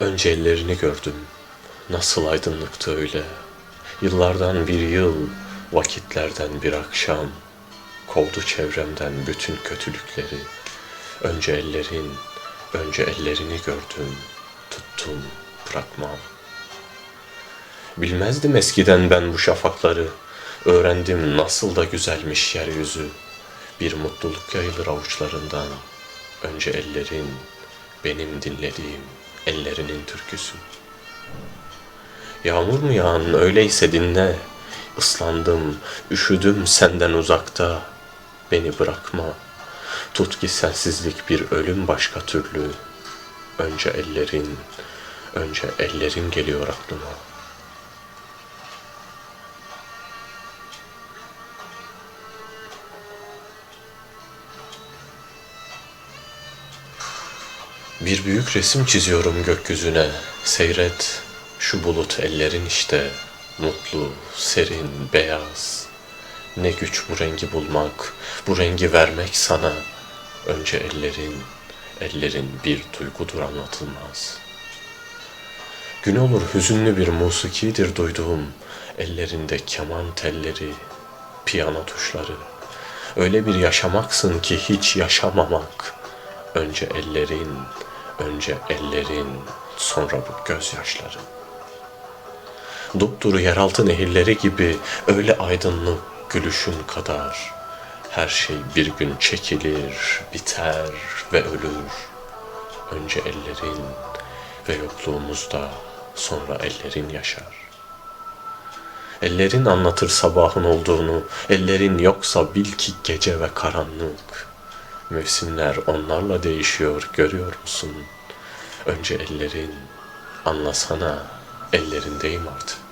Önce ellerini gördüm. Nasıl aydınlıktı öyle. Yıllardan bir yıl, vakitlerden bir akşam. Kovdu çevremden bütün kötülükleri. Önce ellerin, önce ellerini gördüm. Tuttum, bırakmam. Bilmezdim eskiden ben bu şafakları. Öğrendim nasıl da güzelmiş yeryüzü. Bir mutluluk yayılır avuçlarından. Önce ellerin, benim dinlediğim ellerinin türküsü. Yağmur mu yağan öyleyse dinle. Islandım, üşüdüm senden uzakta. Beni bırakma. Tut ki sensizlik bir ölüm başka türlü. Önce ellerin, önce ellerin geliyor aklıma. Bir büyük resim çiziyorum gökyüzüne. Seyret şu bulut ellerin işte. Mutlu, serin, beyaz. Ne güç bu rengi bulmak, bu rengi vermek sana. Önce ellerin, ellerin bir duygudur anlatılmaz. Gün olur hüzünlü bir musikidir duyduğum. Ellerinde keman telleri, piyano tuşları. Öyle bir yaşamaksın ki hiç yaşamamak. Önce ellerin, önce ellerin, sonra bu gözyaşları. Dupduru yeraltı nehirleri gibi öyle aydınlık gülüşün kadar. Her şey bir gün çekilir, biter ve ölür. Önce ellerin ve yokluğumuzda sonra ellerin yaşar. Ellerin anlatır sabahın olduğunu, ellerin yoksa bil ki gece ve karanlık. Mevsimler onlarla değişiyor görüyor musun? Önce ellerin, anlasana ellerindeyim artık.